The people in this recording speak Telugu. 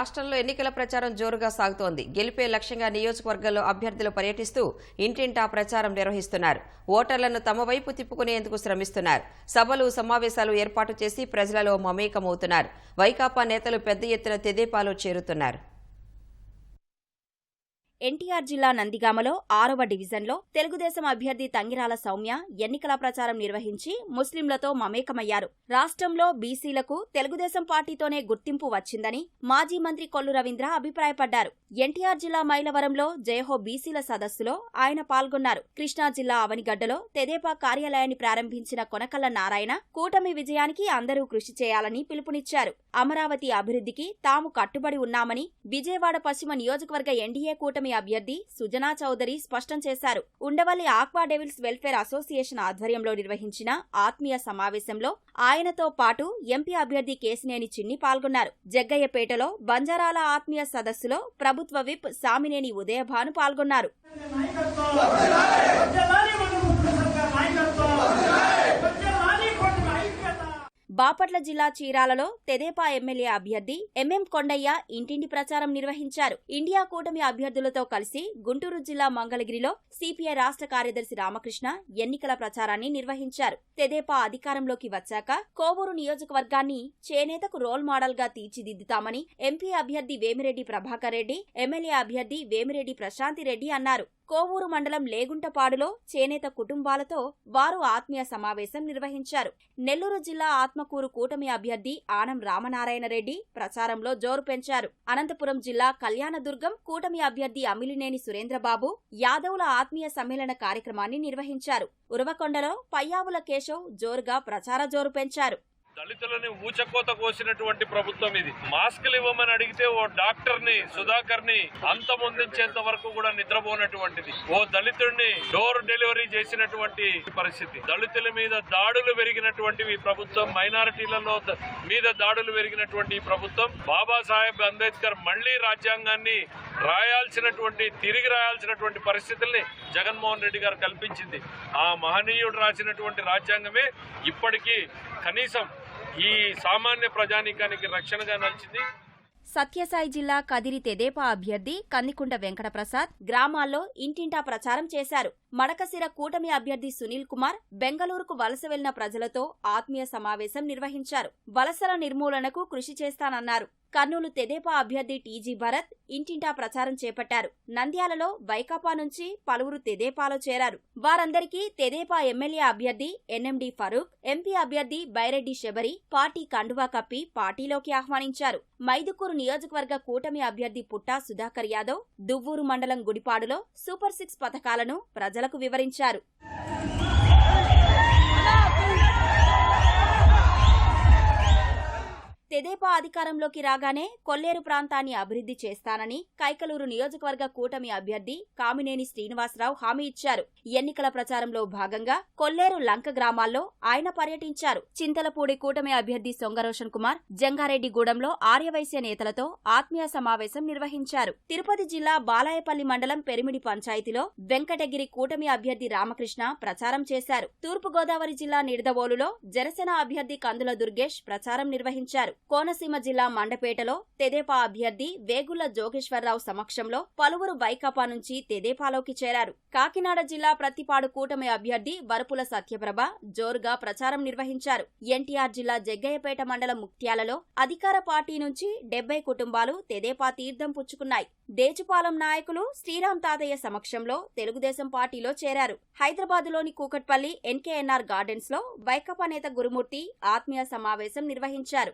రాష్ట్రంలో ఎన్నికల ప్రచారం జోరుగా సాగుతోంది. గెలిపే లక్ష్యంగా నియోజకవర్గాల్లో అభ్యర్థులు పర్యటిస్తూ ఇంటింటా ప్రచారం నిర్వహిస్తున్నారు. ఓటర్లను తమ వైపు తిప్పుకునేందుకు శ్రమిస్తున్నారు. సభలు సమావేశాలు ఏర్పాటు చేసి ప్రజలలో మమేకమవుతున్నారు. వైకాపా నేతలు పెద్ద ఎత్తున తెదేపాలో చేరుతున్నారు. ఎన్టీఆర్ జిల్లా నందిగామలో ఆరవ డివిజన్లో తెలుగుదేశం అభ్యర్థి తంగిరాల సౌమ్య ఎన్నికల ప్రచారం నిర్వహించి ముస్లింలతో మమేకమయ్యారు. రాష్ట్రంలో బీసీలకు తెలుగుదేశం పార్టీతోనే గుర్తింపు వచ్చిందని మాజీ మంత్రి కొల్లు రవీంద్ర అభిప్రాయపడ్డారు. ఎన్టీఆర్ జిల్లా మైలవరంలో జయహో బీసీల సదస్సులో ఆయన పాల్గొన్నారు. కృష్ణా జిల్లా అవనిగడ్డలో తెదేపా కార్యాలయాన్ని ప్రారంభించిన కొనకల్ల నారాయణ కూటమి విజయానికి అందరూ కృషి చేయాలని పిలుపునిచ్చారు. అమరావతి అభివృద్ధికి తాము కట్టుబడి ఉన్నామని విజయవాడ పశ్చిమ నియోజకవర్గ ఎన్డీఏ కూటమి అభ్యర్థి సుజనా చౌదరి స్పష్టం చేశారు. Undavalli aqua devils welfare association ఆధ్వర్యంలో నిర్వహించిన ఆత్మీయ సమావేశంలో ఆయనతో పాటు ఎంపీ అభ్యర్థి కేసినేని చిన్ని పాల్గొన్నారు. జగ్గయ్యపేటలో బంజారాల ఆత్మీయ సదస్సులో ప్రభుత్వ విప్ సామినేని ఉదయభాను పాల్గొన్నారు. బాపట్ల జిల్లా చీరాలలో తెదేపా ఎమ్మెల్యే అభ్యర్థి ఎంఎం కొండయ్య ఇంటింటి ప్రచారం నిర్వహించారు. ఇండియా కూటమి అభ్యర్థులతో కలిసి గుంటూరు జిల్లా మంగళగిరిలో సిపిఐ రాష్ట్ర కార్యదర్శి రామకృష్ణ ఎన్నికల ప్రచారాన్ని నిర్వహించారు. తెదేపా అధికారంలోకి వచ్చాక కోవూరు నియోజకవర్గాన్ని చేనేతకు రోల్ మోడల్గా తీర్చిదిద్దుతామని ఎంపీ అభ్యర్థి వేమిరెడ్డి ప్రభాకర్ రెడ్డి ఎమ్మెల్యే అభ్యర్థి వేమిరెడ్డి ప్రశాంతి రెడ్డి అన్నారు. కోవూరు మండలం లేగుంటపాడులో చేనేత కుటుంబాలతో వారు ఆత్మీయ సమావేశం నిర్వహించారు. నెల్లూరు జిల్లా ఆత్మకూరు కూటమి అభ్యర్థి ఆనం రామనారాయణ రెడ్డి ప్రచారంలో జోరు పెంచారు. అనంతపురం జిల్లా కళ్యాణదుర్గం కూటమి అభ్యర్థి అమిలినేని సురేంద్రబాబు యాదవుల ఆత్మీయ సమ్మేళన కార్యక్రమాన్ని నిర్వహించారు. ఉరవకొండలో పయ్యావుల కేశవ్ జోరుగా ప్రచార జోరు పెంచారు. దళితులని ఊచకోత కోసినటువంటి ప్రభుత్వం ఇది. మాస్కులు ఇవ్వమని అడిగితే ఓ డాక్టర్ని సుధాకర్ని అంతమొందించేంత వరకు కూడా నిద్రపోనటువంటిది. ఓ దళితుడిని డోర్ డెలివరీ చేసినటువంటి పరిస్థితి. దళితుల మీద దాడులు పెరిగినటువంటివి ఈ ప్రభుత్వం మైనారిటీలలో మీద దాడులు పెరిగినటువంటి ఈ ప్రభుత్వం బాబాసాహెబ్ అంబేద్కర్ మళ్ళీ రాజ్యాంగాన్ని రాయాల్సినటువంటి తిరిగి రాయాల్సినటువంటి పరిస్థితుల్ని జగన్మోహన్ రెడ్డి గారు కల్పించింది. ఆ మహనీయుడు రాసినటువంటి రాజ్యాంగమే ఇప్పటికీ కనీసం ఈ సామాన్య ప్రజానీకానికి రక్షణగా నడిచింది. సత్యసాయి జిల్లా కదిరి తెదేపా అభ్యర్థి కందికుంట వెంకటప్రసాద్ గ్రామాల్లో ఇంటింటా ప్రచారం చేశారు. మడకసిర కూటమి అభ్యర్థి సునీల్ కుమార్ బెంగళూరుకు వలస వెళ్ళిన ప్రజలతో ఆత్మీయ సమావేశం నిర్వహించారు. వలసల నిర్మూలనకు కృషి చేస్తానన్నారు. కర్నూలు తెదేపా అభ్యర్థి టీజీ భరత్ ఇంటింటా ప్రచారం చేపట్టారు. నంద్యాలలో వైకాపా నుంచి పలువురు తెదేపాలో చేరారు. వారందరికీ తెదేపా ఎమ్మెల్యే అభ్యర్థి ఎన్ఎండి ఫరూక్ ఎంపీ అభ్యర్థి బైరెడ్డి శబరి పార్టీ కండువా కప్పి పార్టీలోకి ఆహ్వానించారు. మైదుకూరు నియోజకవర్గ కూటమి అభ్యర్థి పుట్టా సుధాకర్ యాదవ్ దువ్వూరు మండలం గుడిపాడులో సూపర్ సిక్స్ పథకాలను ప్రజలకు వివరించారు. తెదేపా అధికారంలోకి రాగానే కొల్లేరు ప్రాంతాన్ని అభివృద్ధి చేస్తానని కైకలూరు నియోజకవర్గ కూటమి అభ్యర్థి కామినేని శ్రీనివాసరావు హామీ ఇచ్చారు. ఎన్నికల ప్రచారంలో భాగంగా కొల్లేరు లంక గ్రామాల్లో ఆయన పర్యటించారు. చింతలపూడి కూటమి అభ్యర్థి సొంగరోషన్ కుమార్ జంగారెడ్డిగూడెంలో ఆర్యవైశ్య నేతలతో ఆత్మీయ సమావేశం నిర్వహించారు. తిరుపతి జిల్లా బాలాయపల్లి మండలం పెరిమిడి పంచాయతీలో వెంకటగిరి కూటమి అభ్యర్థి రామకృష్ణ ప్రచారం చేశారు. తూర్పుగోదావరి జిల్లా నిడదవోలులో జనసేన అభ్యర్థి కందుల దుర్గేష్ ప్రచారం నిర్వహించారు. కోనసీమ జిల్లా మండపేటలో తెదేపా అభ్యర్థి వేగుల జోగేశ్వరరావు సమక్షంలో పలువురు వైకాపా నుంచి తెదేపాలోకి చేరారు. కాకినాడ జిల్లా ప్రతిపాడు కూటమి అభ్యర్థి వరపుల సత్యప్రభ జోరుగా ప్రచారం నిర్వహించారు. ఎన్టీఆర్ జిల్లా జగ్గయ్యపేట మండలం ముక్త్యాలలో అధికార పార్టీ నుంచి డెబ్బై కుటుంబాలు తెదేపా తీర్థం పుచ్చుకున్నాయి. దేచుపాలెం నాయకులు శ్రీరామ్ తాతయ్య సమక్షంలో తెలుగుదేశం పార్టీలో చేరారు. హైదరాబాద్లోని కూకట్పల్లి ఎన్కేఎన్ఆర్ గార్డెన్స్లో వైకాపా నేత గురుమూర్తి ఆత్మీయ సమావేశం నిర్వహించారు.